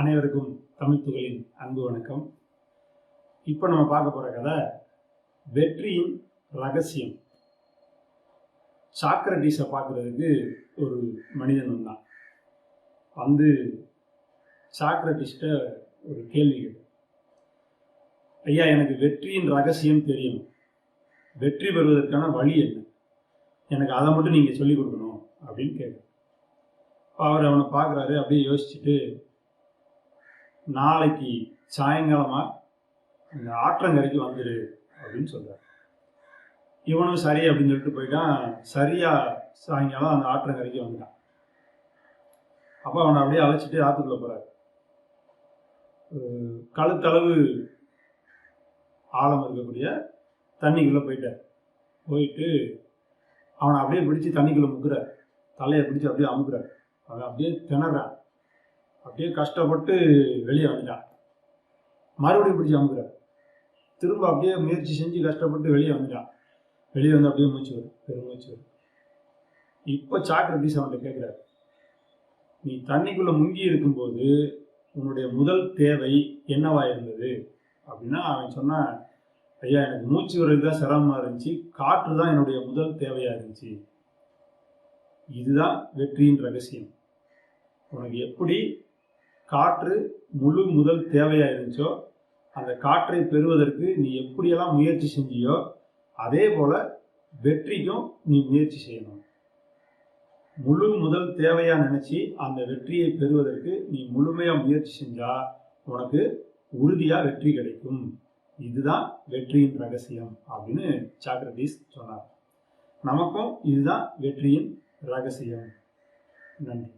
அனைவருக்கும் தமிழ் துகளின் அன்பு வணக்கம். இப்போ நம்ம பார்க்க போகிற கதை வெற்றியின் ரகசியம். சாக்ரட்டிஸை பார்க்குறதுக்கு ஒரு மனிதன் வந்தான். வந்து சாக்ரட்டிஸ்ட ஒரு கேள்வி கேட்டு ஐயா எனக்கு வெற்றியின் ரகசியம் தெரியும். வெற்றி பெறுவதற்கான வழி என்ன? எனக்கு அதை மட்டும் நீங்கள் சொல்லிக் கொடுக்கணும். அப்படின்னு கேட்குறேன் அவர் அவனை பார்க்குறாரு அப்படியே யோசிச்சுட்டு நாளைக்கு சாயங்காலமாக இந்த ஆற்றங்கரைக்கு வந்துடு அப்படின்னு சொல்கிறார் இவனும் சரி அப்படின்னு சொல்லிட்டு போயிட்டான். சரியாக சாயங்காலம் அந்த ஆற்றங்கரைக்கு வந்துட்டான். அப்போ அவனை அப்படியே அழைச்சிட்டு ஆற்றுக்குள்ளே போகிறார் கழுத்தளவு ஆழம் இருக்கக்கூடிய தண்ணிக்குள்ளே போயிட்டார். போயிட்டு அவனை அப்படியே பிடிச்சி தண்ணிக்குள்ளே முக்குறார். தலையை பிடிச்சி அப்படியே அமுக்குறார். அவன் அப்படியே திணறான் அப்படியே கஷ்டப்பட்டு வெளியே வந்துட்டான் மறுபடியும் பிடிச்சி அமுக்குறார் திரும்ப அப்படியே முயற்சி செஞ்சு கஷ்டப்பட்டு வெளியே வந்துட்டான் வெளியே வந்து அப்படியே மூச்சு வரும் பெரும் மூச்சு வரும் இப்போ சாக்ரட்டிஸ் அவன்கிட்ட கேட்குறாரு. நீ தண்ணிக்குள்ளே முங்கி இருக்கும்போது உன்னுடைய முதல் தேவை என்னவா இருந்தது? அப்படின்னா அவன் சொன்னான் ஐயா எனக்கு மூச்சு வர்றது தான் சிரமமாக இருந்துச்சு. காற்று தான் என்னுடைய முதல் தேவையாக இருந்துச்சு. இதுதான் வெற்றியின் ரகசியம். உனக்கு எப்படி காற்று முழு முதல் தேவையாக இருந்துச்சோ அந்த காற்றை பெறுவதற்கு நீ எப்படியெல்லாம் முயற்சி செஞ்சியோ அதே போல் வெற்றிக்கும் நீ முயற்சி செய்யணும். முழு முதல் தேவையாக நினச்சி அந்த வெற்றியை பெறுவதற்கு நீ முழுமையாக முயற்சி செஞ்சால் உனக்கு உறுதியாக வெற்றி கிடைக்கும். இதுதான் வெற்றியின் ரகசியம் அப்படின்னு சாக்ரடீஸ் சொன்னார். நமக்கும் இதுதான் வெற்றியின் ரகசியம். நன்றி.